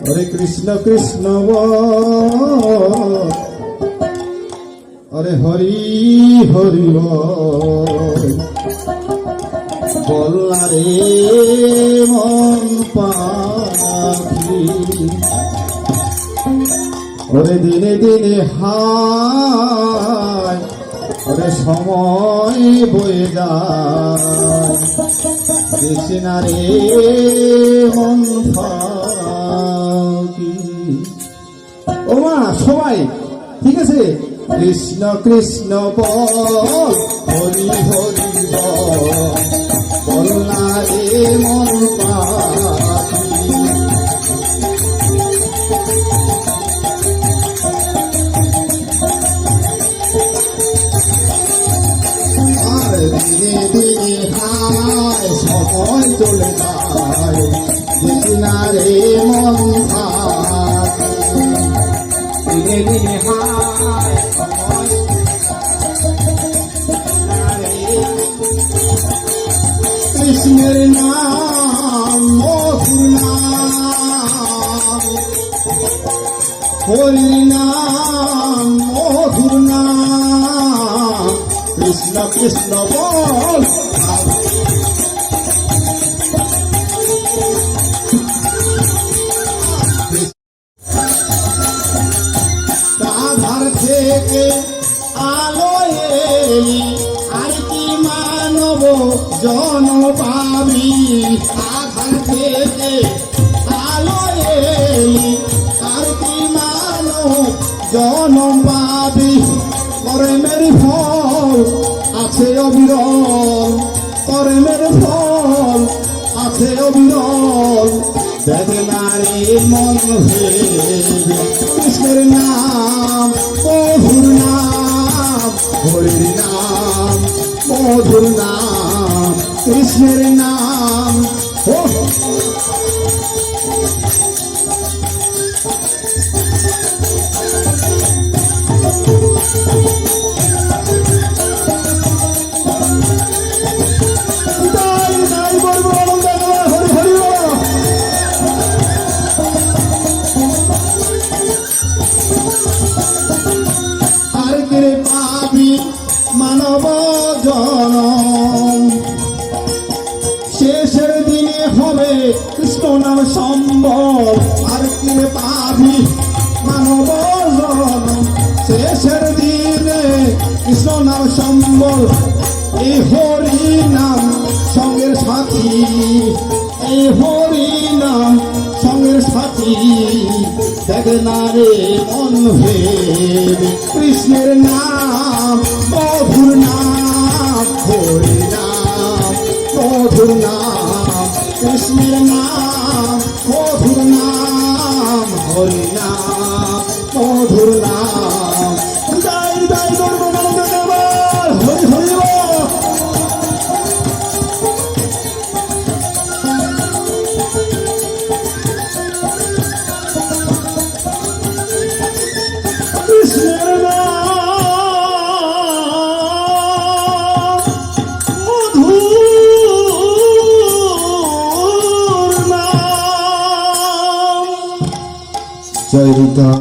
হরে কৃষ্ণ কৃষ্ণ। হরি হরি বল। বল্লা রে মন পাখি ওরে দিনে দিনে হায় ওরে সময় বয়ে যায়। দেশে না রে ও মা, সবাই, ঠিক আছে? কৃষ্ণ কৃষ্ণ বল, হরি হরি বল। রে মন দিনে দিনে হায় সময় চলে যায় কৃষ্ণারে মন থাকে। দিনে দিনে হায় সময় কৃষ্ণের নাম মধুর নাম হরি নাম কৃষ্ণ কৃষ্ণ বল আধার থেকে আলো এলি, আর কি মানব জন পাবি? আধার থেকে আলো এলি আর কি মানব জন পাবি, কর্মের ফল। আছে দেখে নারী মন হয়ে কৃষ্ণের নাম, মধুর নাম, হরির নাম, মধুর নাম, কৃষ্ণের নাম। ও কে পাবি মানব জনম। শেষের দিনে হবে কৃষ্ণ নাম সম্ভব। আর কে পাবি মানব জনম? শেষের দিনে কৃষ্ণ নাম সম্বল এই হরি নাম সঙ্গের সাথী। এই হরি নাম সঙ্গের সাথী। দেখ না রে মন ভেবে কৃষ্ণের নাম মধুর নাম হরি নাম মধুর নাম। মধুর নাম জয় রুদ্র